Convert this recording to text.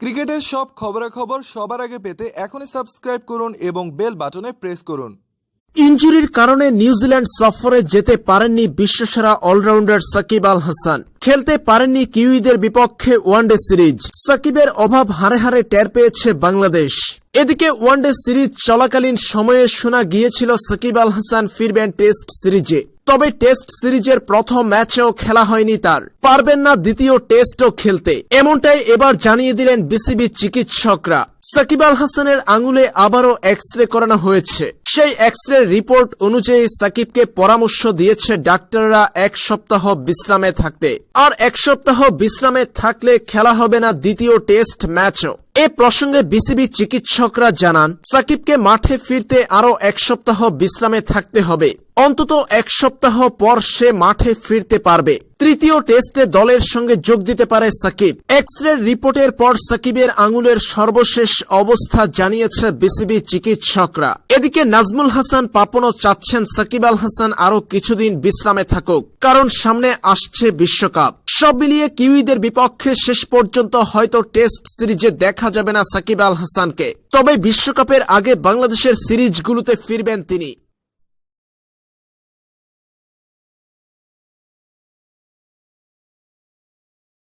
ক্রিকেটের সব খবরাখবর সবার আগে পেতে এখনই সাবস্ক্রাইব করুন এবং বেল বাটনে প্রেস করুন। ইনজুরির কারণে নিউজিল্যান্ড সফরে যেতে পারেননি বিশ্বসেরা অলরাউন্ডার সাকিব আল হাসান। খেলতে পারেননি কিউইদের বিপক্ষে ওয়ানডে সিরিজ। সাকিবের অভাব হারে হারে টের পেয়েছে বাংলাদেশ। এদিকে ওয়ানডে সিরিজ চলাকালীন সময়ে শোনা গিয়েছিল সাকিব আল হাসান ফিরবেন টেস্ট সিরিজে। তবে টেস্ট সিরিজের প্রথম ম্যাচেও খেলা হয়নি তার। পারবেন না দ্বিতীয় টেস্টও খেলতে। এমনটাই এবার জানিয়ে দিলেন বিসিবি চিকিৎসকরা। সাকিব আল হাসানের আঙুলে আবারও এক্স রে করানো হয়েছে। সেই এক্স রে রিপোর্ট অনুযায়ী সাকিবকে পরামর্শ দিয়েছে ডাক্তাররা এক সপ্তাহ বিশ্রামে থাকতে। আর এক সপ্তাহ বিশ্রামে থাকলে খেলা হবে না দ্বিতীয় টেস্ট ম্যাচও। এ প্রসঙ্গে বিসিবি চিকিৎসকরা জানান, সাকিবকে মাঠে ফিরতে আরও এক সপ্তাহ বিশ্রামে থাকতে হবে। অন্তত এক সপ্তাহ পর সে মাঠে ফিরতে পারবে। তৃতীয় টেস্টে দলের সঙ্গে যোগ দিতে পারে সাকিব। এক্স রে রিপোর্টের পর সাকিবের আঙুলের সর্বশেষ অবস্থা জানিয়েছে বিসিবি চিকিৎসকরা। এদিকে নাজমুল হাসান পাপনও চাচ্ছেন সাকিব আল হাসান আরও কিছুদিন বিশ্রামে থাকুক, কারণ সামনে আসছে বিশ্বকাপ। সব মিলিয়ে কিউইদের বিপক্ষে শেষ পর্যন্ত হয়তো টেস্ট সিরিজে দেখা যাবে না সাকিব আল হাসানকে। তবে বিশ্বকাপের আগে বাংলাদেশের সিরিজগুলোতে ফিরবেন তিনি।